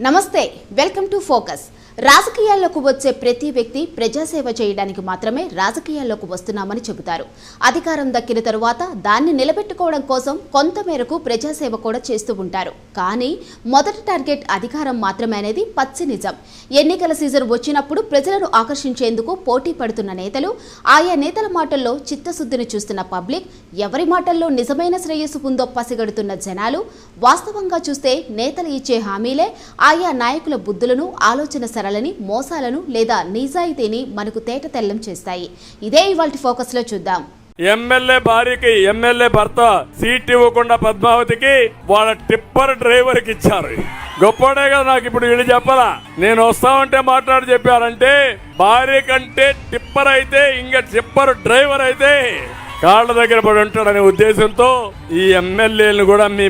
నమస్తే welcome to focus రాజకీయాల్లోకి వచ్చే ప్రతి వ్యక్తి ప్రజాసేవ చేయడానికి మాత్రమే రాజకీయాల్లోకి వస్తున్నామని చెబుతారు. అధికారం దక్కిన తరువాత దాన్ని నిలబెట్టుకోవడం కోసం కొంతమేరకు ప్రజాసేవ కూడా చేస్తూ ఉంటారు. కానీ మొదటి టార్గెట్ అధికారం మాత్రమే అనేది పచ్చి నిజం. ఎన్నికల సీజన్ వచ్చినప్పుడు ప్రజలను ఆకర్షించేందుకు పోటీ పడుతున్న నేతలు ఆయా నేతల మాటల్లో చిత్తశుద్ధిని చూస్తున్న పబ్లిక్ ఎవరి మాటల్లో నిజమైన శ్రేయస్సు ఉందో పసిగడుతున్న జనాలు వాస్తవంగా చూస్తే నేతలు ఇచ్చే హామీలే ఆయా నాయకుల బుద్ధులను ఆలోచన సరళని మోసాలను లేదా నిజాయితీని మనకు తేట తెల్లం చేస్తాయి. ఇదే ఇవాళ ఫోకస్లో చూద్దాం. ఎమ్మెల్యే భార్యకి ఎమ్మెల్యే భర్త సీట్ ఇవ్వకుండా పద్మావతికి వాళ్ళ టిప్పర్ డ్రైవర్కి ఇచ్చారు. గొప్పడే కదా నాకు ఇప్పుడు వీళ్ళు చెప్పాలా? నేను వస్తామంటే మాట్లాడి చెప్పారంటే భార్య కంటే టిప్పర్ అయితే ఇంకా టిప్పర్ డ్రైవర్ అయితే కాళ్ళ దగ్గర పడి ఉంటాడనే ఉద్దేశంతో ఈ ఎమ్మెల్యేలను కూడా మీ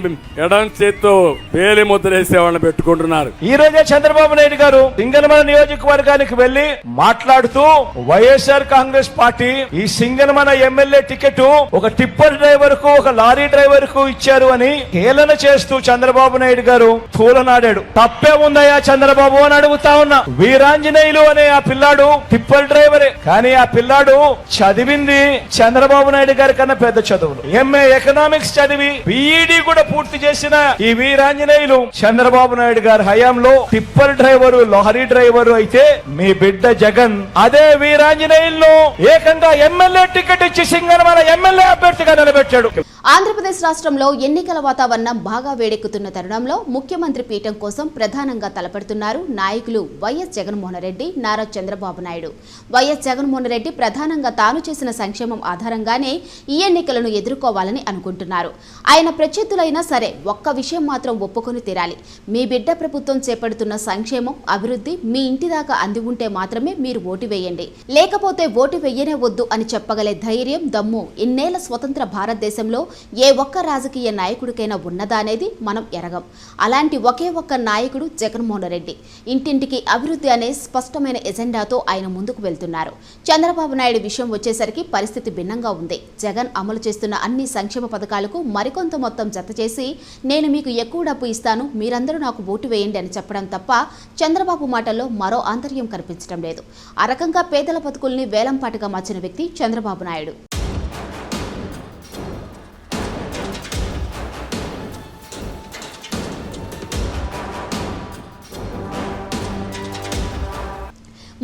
ఎడం చేత్తో పేలి ముద్ర వాళ్ళని పెట్టుకుంటున్నారు. ఈ రోజే చంద్రబాబు నాయుడు గారు సింగనమల నియోజకవర్గానికి వెళ్ళి మాట్లాడుతూ వైఎస్ఆర్ కాంగ్రెస్ పార్టీ ఈ సింగనమల ఎమ్మెల్యే టికెట్ ఒక టిప్పర్ డ్రైవర్కు ఒక లారీ డ్రైవర్కు ఇచ్చారు అని హేళన చేస్తూ చంద్రబాబు నాయుడు గారు తూలనాడాడు. తప్పే ఉందయ్యా చంద్రబాబు అని అడుగుతా ఉన్నా. వీరాంజనేయులు అనే ఆ పిల్లాడు టిప్పర్ డ్రైవరే. కానీ ఆ పిల్లాడు చదివింది చంద్రబాబు నాయుడు గారి కన్నా పెద్ద చదువులు. ఎంఏ ఎకనామిక్స్ చదివి బీఈడి కూడా పూర్తి చేసిన ఈ వీరాంజనేయులు చంద్రబాబు నాయుడు గారి హయాంలో టిప్పర్ డ్రైవరు లారీ డ్రైవరు అయితే మీ బిడ్డ జగన్. అదే వీరాంజనేయులు ఏకంగా ఎమ్మెల్యే టికెట్ ఇచ్చి సింగనమల ఎమ్మెల్యే అభ్యర్థిగా నిలబెట్టాడు. ఆంధ్రప్రదేశ్ రాష్ట్రంలో ఎన్నికల వాతావరణం బాగా వేడెక్కుతున్న తరుణంలో ముఖ్యమంత్రి పీఠం కోసం ప్రధానంగా తలపడుతున్నారు నాయకులు వైఎస్ జగన్మోహన్ రెడ్డి నారా చంద్రబాబు నాయుడు. వైఎస్ జగన్మోహన్ రెడ్డి ప్రధానంగా తాను చేసిన సంక్షేమం ఆధారంగానే ఈ ఎన్నికలను ఎదుర్కోవాలని అనుకుంటున్నారు. ఆయన ప్రత్యర్థులైనా సరే ఒక్క విషయం మాత్రం ఒప్పుకొని తీరాలి. మీ బిడ్డ ప్రభుత్వం చేపడుతున్న సంక్షేమం అభివృద్ధి మీ ఇంటి దాకా అంది ఉంటే మాత్రమే మీరు ఓటు వేయండి. లేకపోతే ఓటు వెయ్యనే వద్దు అని చెప్పగలే ధైర్యం దమ్ము ఇన్నేళ్ళ స్వతంత్ర భారతదేశంలో ఏ ఒక్క రాజకీయ నాయకుడికైనా ఉన్నదా అనేది మనం ఎరగం. అలాంటి ఒకే ఒక్క నాయకుడు జగన్మోహన్ రెడ్డి. ఇంటింటికి అభివృద్ధి అనే స్పష్టమైన ఎజెండాతో ఆయన ముందుకు వెళ్తున్నారు. చంద్రబాబు నాయుడు విషయం వచ్చేసరికి పరిస్థితి భిన్నంగా ఉంది. జగన్ అమలు చేస్తున్న అన్ని సంక్షేమ పథకాలకు మరికొంత మొత్తం జత చేసి నేను మీకు ఎక్కువ డబ్బు ఇస్తాను మీరందరూ నాకు ఓటు వేయండి అని చెప్పడం తప్ప చంద్రబాబు మాటల్లో మరో ఆంతర్యం కనిపించడం లేదు. ఆ రకంగా పేదల బతుకుల్ని వేలంపాటుగా మార్చిన వ్యక్తి చంద్రబాబు నాయుడు.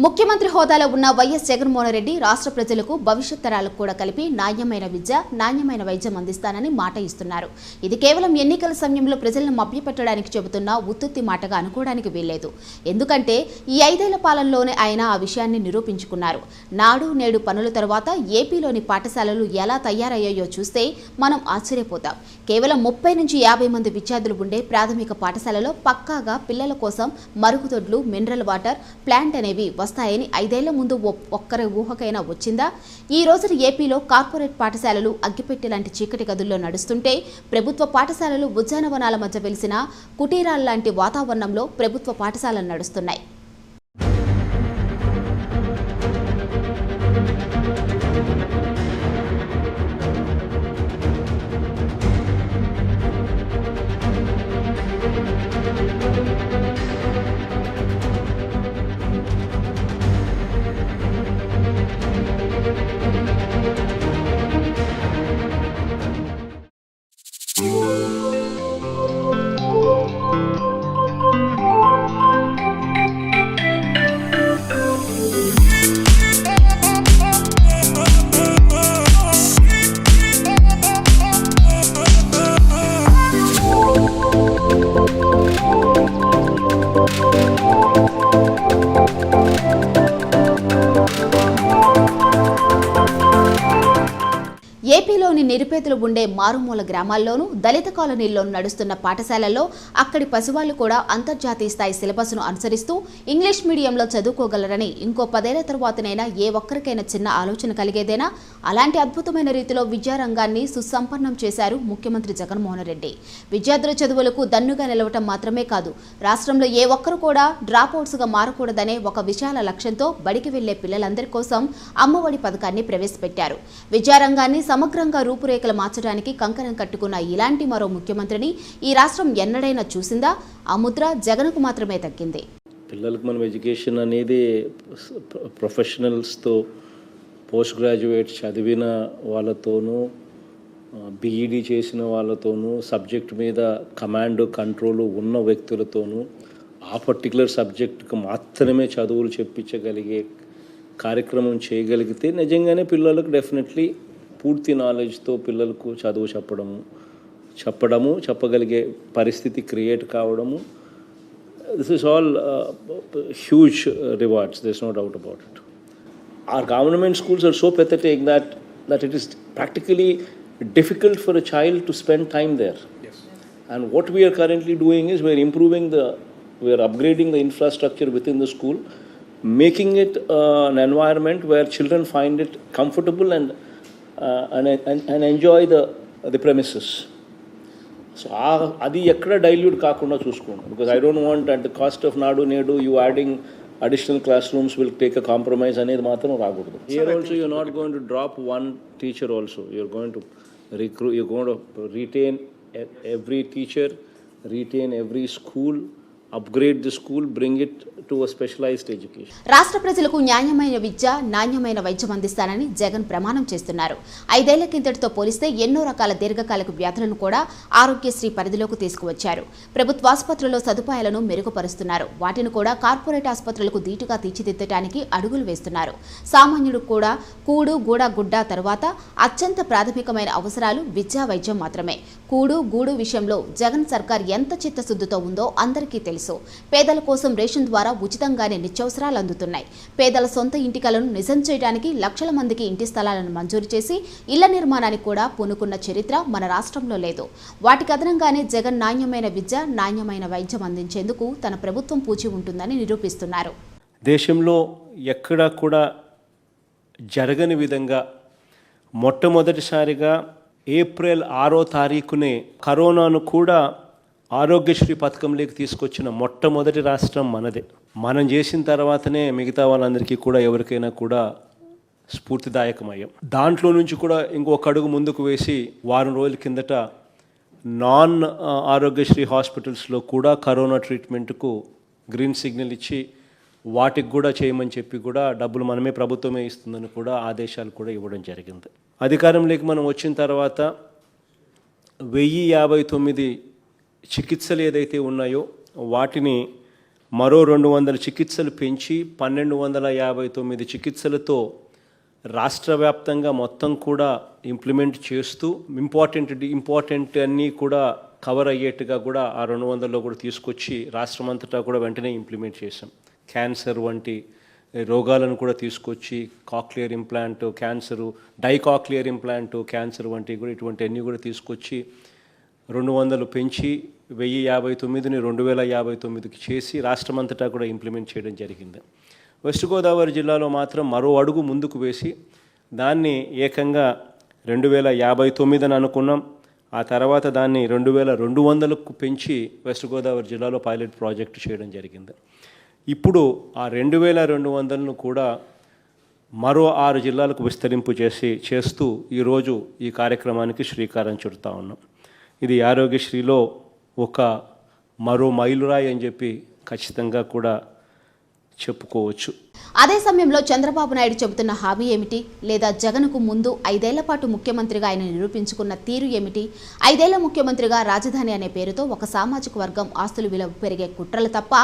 ముఖ్యమంత్రి హోదాలో ఉన్న వైఎస్ జగన్మోహన్ రెడ్డి రాష్ట్ర ప్రజలకు భవిష్యత్ తరాలకు కూడా కలిపి నాణ్యమైన విద్య నాణ్యమైన వైద్యం అందిస్తానని మాట ఇస్తున్నారు. ఇది కేవలం ఎన్నికల సమయంలో ప్రజలను మభ్యపెట్టడానికి చెబుతున్న ఉత్తుత్తి మాటగా అనుకోవడానికి వీల్లేదు. ఎందుకంటే ఈ ఐదేళ్ళ పాలనలోనే ఆయన ఆ విషయాన్ని నిరూపించుకున్నారు. నాడు నేడు పనుల తర్వాత ఏపీలోని పాఠశాలలు ఎలా తయారయ్యాయో చూస్తే మనం ఆశ్చర్యపోతాం. కేవలం ముప్పై నుంచి యాభై మంది విద్యార్థులు ఉండే ప్రాథమిక పాఠశాలలో పక్కాగా పిల్లల కోసం మరుగుదొడ్లు మినరల్ వాటర్ ప్లాంట్ అనేవి వస్తాయని ఐదేళ్ళ ముందు ఒ- ఒక్కరి ఊహకైనా వచ్చిందా? ఈ రోజున ఏపీలో కార్పొరేట్ పాఠశాలలు అగ్గిపెట్టె లాంటి చీకటి గదుల్లో నడుస్తుంటే ప్రభుత్వ పాఠశాలలు ఉద్యానవనాల మధ్య వెలిసిన కుటీరాల లాంటి వాతావరణంలో ప్రభుత్వ పాఠశాలలు నడుస్తున్నాయి. రైతులు ఉండే మారుమూల గ్రామాల్లోనూ దళిత కాలనీల్లోనూ నడుస్తున్న పాఠశాలల్లో అక్కడి పసివాళ్ళు కూడా అంతర్జాతీయ స్థాయి సిలబస్ను అనుసరిస్తూ ఇంగ్లీష్ మీడియంలో చదువుకోగలరని ఇంకో పదేళ్ళ తరువాతనైనా ఏ ఒక్కరికైనా చిన్న ఆలోచన కలిగేదేనా? అలాంటి అద్భుతమైన రీతిలో విద్యారంగాన్ని సుసంపన్నం చేశారు ముఖ్యమంత్రి జగన్మోహన్ రెడ్డి. విద్యార్థుల చదువులకు దన్నుగా నిలవటం మాత్రమే కాదు రాష్ట్రంలో ఏ ఒక్కరు కూడా డ్రాప్గా మారకూడదనే ఒక విశాల లక్ష్యంతో బడికి వెళ్ళే పిల్లలందరి కోసం అమ్మఒడి పథకాన్ని ప్రవేశపెట్టారు. విద్యారంగాన్ని సమగ్రంగా రూపురేఖలు మార్చడానికి కంకణం కట్టుకున్న ఇలాంటి మరో ముఖ్యమంత్రిని ఈ రాష్ట్రం ఎన్నడైనా చూసిందా? ఆ ముద్ర జగన్కు మాత్రమే తగ్గింది. పిల్లలకు మనం ఎడ్యుకేషన్ అనేది ప్రొఫెషనల్స్తో పోస్ట్ గ్రాడ్యుయేట్ చదివిన వాళ్ళతోనూ బీఈడి చేసిన వాళ్ళతోనూ సబ్జెక్ట్ మీద కమాండ్ కంట్రోల్ ఉన్న వ్యక్తులతోనూ ఆ పర్టికులర్ సబ్జెక్టుకు మాత్రమే చదువులు చెప్పించగలిగే కార్యక్రమం చేయగలిగితే నిజంగానే పిల్లలకు డెఫినెట్లీ పూర్తి నాలెడ్జ్తో పిల్లలకు చదువు చెప్పడము చెప్పడము చెప్పగలిగే పరిస్థితి క్రియేట్ కావడము this is all uh, huge uh, rewards there's no doubt about it our government schools are so pathetic that that it is practically difficult for a child to spend time there and what we are currently doing is we're improving the we're upgrading the infrastructure within the school making it uh, an environment where children find it comfortable and and, and, and enjoy the the premises. So ఆ అది ఎక్కడ dilute కాకుండా చూసుకోండి. Because I don't want at the cost of Nadu Nedu you adding additional class rooms will take a compromise అనేది మాత్రం రాకూడదు. Here also you not going to drop one teacher also you're going to recruit you going to retain every teacher retain every school upgrade the school bring it to specialised education రాష్ట్ర ప్రజలకు న్యాయమైన విద్య నాణ్యమైన వైద్యం అందిస్తానని జగన్ ప్రమాణం చేస్తున్నారు. ఐదేళ్ళ కిందటితో పోలిస్తే ఎన్నో రకాల దీర్ఘకాలిక వ్యాధులను కూడా ఆరోగ్యశ్రీ పరిధిలోకి తీసుకువచ్చారు. ప్రభుత్వ ఆసుపత్రుల్లో సదుపాయాలను మెరుగుపరుస్తున్నారు. వాటిని కూడా కార్పొరేట్ ఆసుపత్రులకు దీటుగా తీర్చిదిద్దడానికి అడుగులు వేస్తున్నారు. సామాన్యుడు కూడా కూడు గూడ గుడ్డ తరువాత అత్యంత ప్రాథమికమైన అవసరాలు విద్యా వైద్యం మాత్రమే. కూడు గూడు విషయంలో జగన్ సర్కార్ ఎంత చిత్తశుద్ధితో ఉందో అందరికీ తెలుసు. పేదల కోసం రేషన్ ద్వారా ఉచితంగానే నిత్యావసరాలు అందుతున్నాయి. పేదల సొంత ఇంటి కలను నిజం చేయడానికి లక్షల మందికి ఇంటి స్థలాలను మంజూరు చేసి ఇళ్ళ నిర్మాణానికి కూడా పూనుకున్న చరిత్ర మన రాష్ట్రంలో లేదు. వాటికి అదనంగానే జగన్ నాణ్యమైన విద్య నాణ్యమైన వైద్యం అందించేందుకు తన ప్రభుత్వం పూచి ఉంటుందని నిరూపిస్తున్నారు. దేశంలో ఎక్కడా కూడా జరగని విధంగా మొట్టమొదటిసారిగా ఏప్రిల్ ఆరో తారీఖునే కరోనాను కూడా ఆరోగ్యశ్రీ పథకంలోకి తీసుకొచ్చిన మొట్టమొదటి రాష్ట్రం మనదే. మనం చేసిన తర్వాతనే మిగతా వాళ్ళందరికీ కూడా ఎవరికైనా కూడా స్ఫూర్తిదాయకమయ్యాం. దాంట్లో నుంచి కూడా ఇంకొక అడుగు ముందుకు వేసి వారం రోజుల కిందట నాన్ ఆరోగ్యశ్రీ హాస్పిటల్స్లో కూడా కరోనా ట్రీట్మెంట్కు గ్రీన్ సిగ్నల్ ఇచ్చి వాటికి కూడా చేయమని చెప్పి కూడా డబ్బులు మనమే ప్రభుత్వమే ఇస్తుందని కూడా ఆదేశాలు కూడా ఇవ్వడం జరిగింది. అధికారంలోకి మనం వచ్చిన తర్వాత వెయ్యి యాభై తొమ్మిది చికిత్సలు ఏదైతే ఉన్నాయో వాటిని మరో రెండు వందల చికిత్సలు పెంచి పన్నెండు వందల యాభై తొమ్మిది చికిత్సలతో రాష్ట్ర వ్యాప్తంగా మొత్తం కూడా ఇంప్లిమెంట్ చేస్తూ ఇంపార్టెంట్ ఇంపార్టెంట్ అన్నీ కూడా కవర్ అయ్యేట్టుగా కూడా ఆ రెండు వందల్లో కూడా తీసుకొచ్చి రాష్ట్రం అంతటా కూడా వెంటనే ఇంప్లిమెంట్ చేశాం. క్యాన్సర్ వంటి రోగాలను కూడా తీసుకొచ్చి కాక్లియర్ ఇంప్లాంట్ క్యాన్సరు డైకాక్లియర్ ఇంప్లాంట్ క్యాన్సర్ వంటి కూడా ఇటువంటి అన్నీ కూడా తీసుకొచ్చి రెండు వందలు పెంచి వెయ్యి యాభై తొమ్మిదిని రెండు వేల యాభై తొమ్మిదికి చేసి రాష్ట్రమంతటా కూడా ఇంప్లిమెంట్ చేయడం జరిగింది. వెస్ట్ గోదావరి జిల్లాలో మాత్రం మరో అడుగు ముందుకు వేసి దాన్ని ఏకంగా రెండు వేల యాభై తొమ్మిది అని అనుకున్నాం. ఆ తర్వాత దాన్ని రెండు వేల రెండు వందలకు పెంచి వెస్ట్ గోదావరి జిల్లాలో పైలట్ ప్రాజెక్టు చేయడం జరిగింది. ఇప్పుడు ఆ రెండు వేల రెండు వందలను కూడా మరో ఆరు జిల్లాలకు విస్తరింపు చేసి చేస్తూ ఈరోజు ఈ కార్యక్రమానికి శ్రీకారం చుడతా ఉన్నాం. ఇది ఆరోగ్యశ్రీలో ఒక మరో మైలురాయి అని చెప్పి ఖచ్చితంగా కూడా చెప్పుకోవచ్చు. అదే సమయంలో చంద్రబాబు నాయుడు చెబుతున్న హామీ ఏమిటి? లేదా జగన్కు ముందు ఐదేళ్ళ పాటు ముఖ్యమంత్రిగా ఆయన నిరూపించుకున్న తీరు ఏమిటి? ఐదేళ్ళ ముఖ్యమంత్రిగా రాజధాని అనే పేరుతో ఒక సామాజిక వర్గం ఆస్తులు విలువ పెరిగే కుట్రలు తప్ప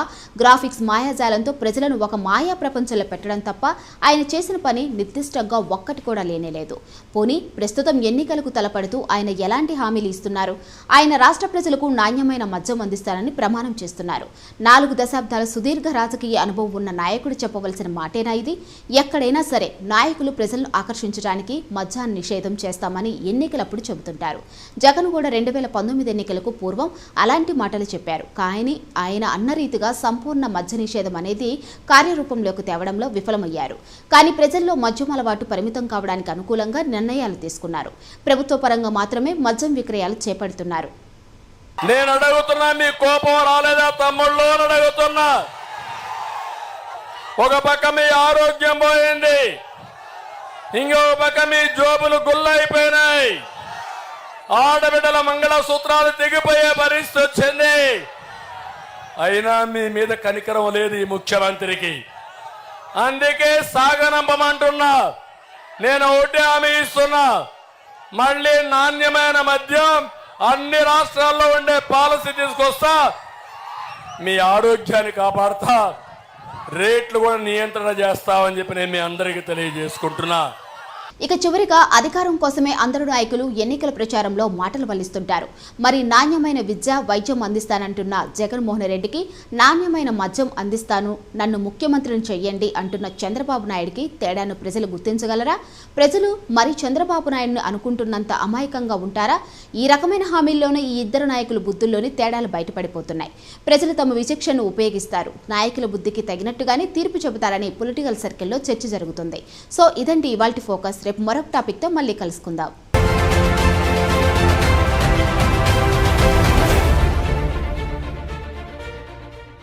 గ్రాఫిక్స్ మాయాజాలంతో ప్రజలను ఒక మాయా ప్రపంచంలో పెట్టడం తప్ప ఆయన చేసిన పని నిర్దిష్టంగా ఒక్కటి కూడా లేనేలేదు పోనీ ప్రస్తుతం ఎన్నికలకు తలపడుతూ ఆయన ఎలాంటి హామీలు ఇస్తున్నారు? ఆయన రాష్ట్ర ప్రజలకు నాణ్యమైన మద్యం అందిస్తారని ప్రమాణం చేస్తున్నారు. నాలుగు దశాబ్దాల సుదీర్ఘ రాజకీయ అనుభవం ఉన్న నాయకుడు చెప్పవలసిన మాటేనా ఇది? ఎక్కడైనా సరే నాయకులు ప్రజలను ఆకర్షించడానికి మద్యాన్ని నిషేధం చేస్తామని ఎన్నికలప్పుడు చెబుతుంటారు. జగన్ కూడా రెండు వేల పంతొమ్మిది ఎన్నికలకు పూర్వం అలాంటి మాటలు చెప్పారు. కానీ ఆయన అన్న రీతిగా సంపూర్ణ మద్య నిషేధం అనేది కార్యరూపంలోకి తేవడంలో విఫలమయ్యారు. కానీ ప్రజల్లో మద్యం అలవాటు పరిమితం కావడానికి అనుకూలంగా నిర్ణయాలు తీసుకున్నారు. ప్రభుత్వ పరంగా మాత్రమే మద్యం విక్రయాలు చేపడుతున్నారు. నేను అడుగుతున్నా మీ కోపం రాలేదా? తమ్ముళ్ళు అని అడుగుతున్నా. ఒక పక్క మీ ఆరోగ్యం పోయింది ఇంకొక పక్క మీ జోబులు గుల్లైపోయినాయి. ఆడబిడ్డల మంగళ సూత్రాలు తెగిపోయే పరిస్థితి వచ్చింది. అయినా మీ మీద కనికరం లేదు ఈ ముఖ్యమంత్రికి. అందుకే సాగనంపమంటున్నా నేను ఒకటి హామీ ఇస్తున్నా మళ్ళీ నాణ్యమైన మద్యం అన్ని రాష్ట్రాల్లో ఉండే పాలసీ తీసుకొస్తా మీ ఆరోగ్యాన్ని కాపాడుతా. రేట్లు కూడా నియంత్రణ చేస్తామని చెప్పి నేను మీ అందరికీ తెలియజేసుకుంటున్నా. ఇక చివరిగా అధికారం కోసమే అందరు నాయకులు ఎన్నికల ప్రచారంలో మాటలు వల్లిస్తుంటారు. మరి నాణ్యమైన విద్య వైద్యం అందిస్తానంటున్న జగన్మోహన్ రెడ్డికి నాణ్యమైన మద్యం అందిస్తాను నన్ను ముఖ్యమంత్రిని చెయ్యండి అంటున్న చంద్రబాబు నాయుడికి తేడాను ప్రజలు గుర్తించగలరా? ప్రజలు మరి చంద్రబాబు నాయుడిని అనుకుంటున్నంత అమాయకంగా ఉంటారా? ఈ రకమైన హామీల్లోనే ఈ ఇద్దరు నాయకుల బుద్ధుల్లోని తేడాలు బయటపడిపోతున్నాయి. ప్రజలు తమ విచక్షణను ఉపయోగిస్తారు. నాయకుల బుద్ధికి తగినట్టుగానే తీర్పు చెబుతారని పొలిటికల్ సర్కిల్లో చర్చ జరుగుతుంది. సో ఇదండి ఇవాల్టి ఫోకస్. రేపు మరొక టాపిక్తో మళ్ళీ కలుసుకుందాం